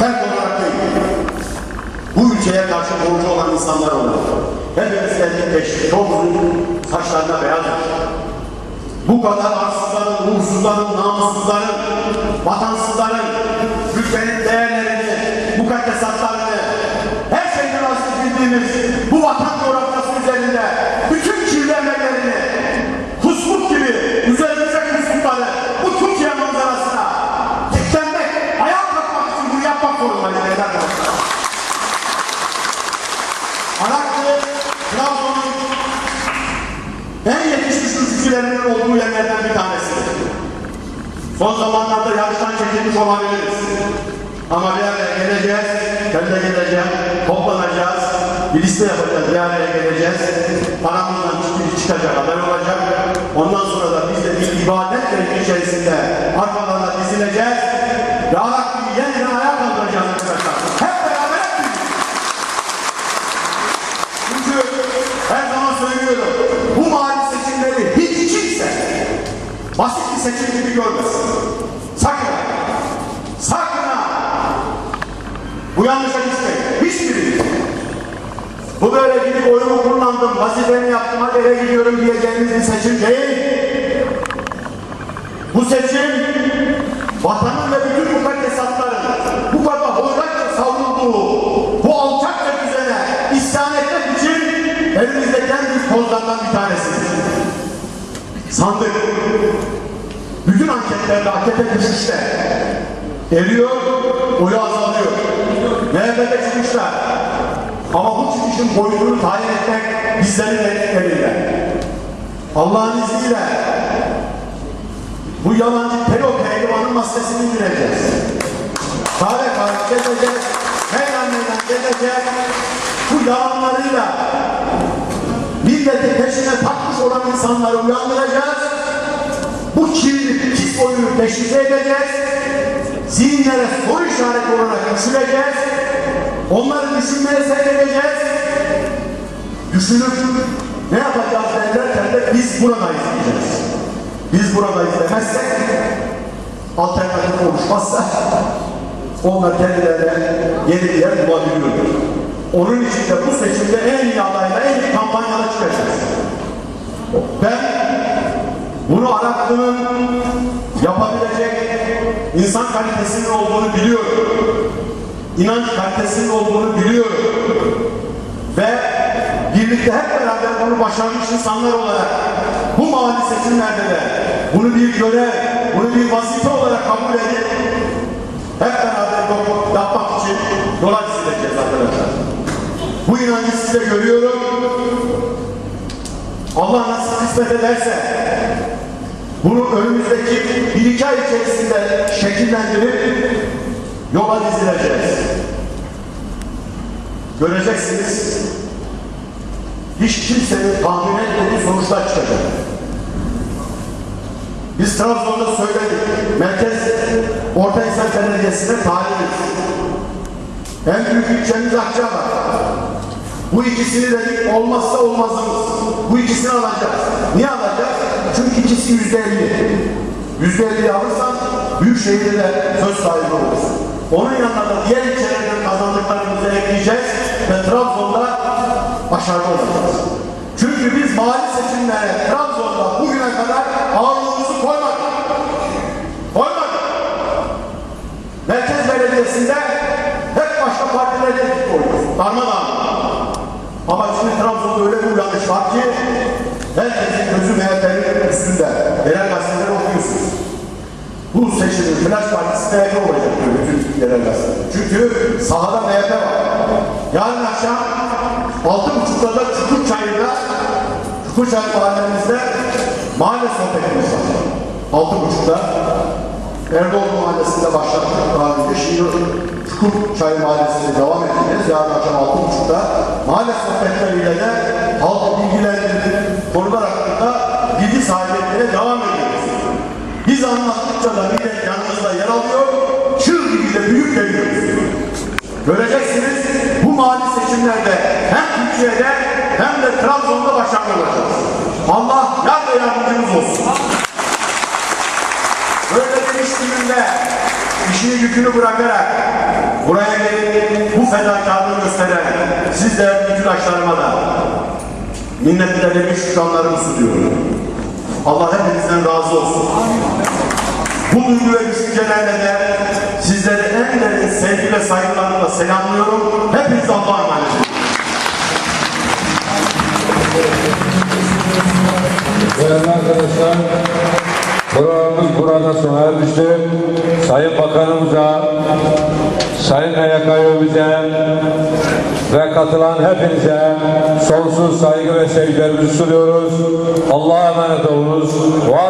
Fert olarak değil. Bu ülkeye karşı borcu olan insanlar olur. Hepimiz çok uzun saçlarına beyaz. Bu kadar arsızların, uğursuzların, namussuzların, vatansızların, ülkenin değerlerini, mukaddesatlarını, her şeyden aziz bildiğimiz bu vatan coğrafyası üzerinde bütün kirli emellerini, kusmuk gibi üzerimize kusmukları bu Türkiye manzarasına diklenmek, ayağa kalkmak için bunu yapmak zorundayız değerli arkadaşlar. Araklı, Trabzon'un en yetişmiş ülkücülerinin olduğu yerlerden bir tanesidir. Son zamanlarda yarıştan çekilmiş olabiliriz. Ama bir araya geleceğiz, ben de geleceğim, toplanacağız, bir liste yapacağız, bir araya geleceğiz. Paramızdan biri çıkacak, haber olacak. Ondan sonra da biz de bir ibadet içerisinde arkalarına dizileceğiz. Ve seçim gibi görmesin. Sakın, sakın. Bu yanlışa gitmeyin. Hiçbiri. Bu böyle gidip oyumu kullandım, vazifemi yaptım, hadi eve gidiyorum diyeceğiniz bir seçim değil. Bu seçim vatanın ve bütün mukaddesatların bu kadar hoyratça savrulduğu bu alçakça düzene isyan etmek için elimizdeki en büyük kozlardan bir tanesidir. Sandık. Bütün anketlerde AKP düşüşte. Eriyor, oyu azalıyor. MHP'de çıkmışlar. Ama bu çıkışın boyutunu tayin etmek bizlerin elinde. Allah'ın izniyle bu yalancı terör pehlivanın maskesini indireceğiz. Kahve kahve gezeceğiz, meydan meydan gezeceğiz. Bu yalanlarıyla milleti peşine takmış olan insanları uyandıracağız. Bu kirli pis oyunu teşhis edeceğiz. Zihinlere soru işareti olarak düşüreceğiz. Onları düşünmeye sevk edeceğiz. Düşünüp ne yapacağız derlerken de biz buradayız diyeceğiz. Biz buradayız demezsek, alternatif oluşmazsa onlar kendilerine yeni bir yer bulabiliyorlar. Onun için de bu seçimde en iyi adayla en iyi kampanyada çıkacağız. Ben bunu Araklı'nın yapabilecek insan kalitesinin olduğunu biliyorum. İnanç kalitesinin olduğunu biliyorum. Ve birlikte hep beraber bunu başarmış insanlar olarak bu mali seçimlerde de bunu bir görev, bunu bir vazife olarak kabul edip hep beraber yapmak için yola dizileceğiz arkadaşlar. Bu inancı size görüyorum. Allah nasıl kısmet ederse bunu önümüzdeki bir iki ay içerisinde şekillendirip yola dizileceğiz. Göreceksiniz hiç kimsenin tahmin etmediği sonuçlar çıkacak. Biz Trabzon'da söyledik. Merkez Orta İnsan Belediyesi'ne talibiz. En büyük ilçemiz Akçabat. Bu ikisini dedik olmazsa olmazımız. Bu ikisini alacağız. Niye alacağız? Çünkü ikisi yüzde elli. Yüzde elli alırsan büyük şehirde de söz sahibi oluruz. Onun yanında da diğer ilçelerden kazandıklarımızı ekleyeceğiz ve Trabzon'da başarılı olacağız. Çünkü biz mali seçimlere Trabzon'da bugüne kadar ağırlığımızı koymadık. Koymadık. Merkez Belediyesi'nde hep başka partilerde gittik oynuyoruz. Darmadağın. Ama şimdi Trabzon'da öyle bir uyanış var ki herkesin gözü MHP'nin üstünde. Yerel gazeteleri okuyorsunuz. Bu seçimin flash partisi MHP olacak diyor bütün yerel gazeteler. Çünkü sahada MHP var. Yarın akşam altı buçukta da Çukurçayır'da Çukurçayır mahallemizde mahalle sohbetimiz var. Altı buçukta Erdoğan Mahallesi'nde başlattık daha önce. Şimdi Çukurçay Mahallesi'nde devam edeceğiz. Yarın akşam altı buçukta mahalle sohbetleriyle de büyük. Göreceksiniz bu mali seçimlerde hem Türkiye'de hem de Trabzon'da başarılı olacağız. Allah yar ve yardımcımız olsun. Böyle bir iş gününde işini yükünü bırakarak buraya fedakarlığı gösteren siz değerli bütündaşlarıma da minnetlerimi, şükranlarımı sunuyorum. Allah hepinizden razı olsun. Bu duygu ve düşüncelerle de derin sevgi ve saygılarımla selamlıyorum. Hepiniz Allah'a emanet olun. Değerli arkadaşlar, programımız burada sona ermiştir. Sayın Bakanımıza, Sayın bize ve katılan hepinize sonsuz saygı ve sevgilerimizi sunuyoruz. Allah'a emanet olunuz, var.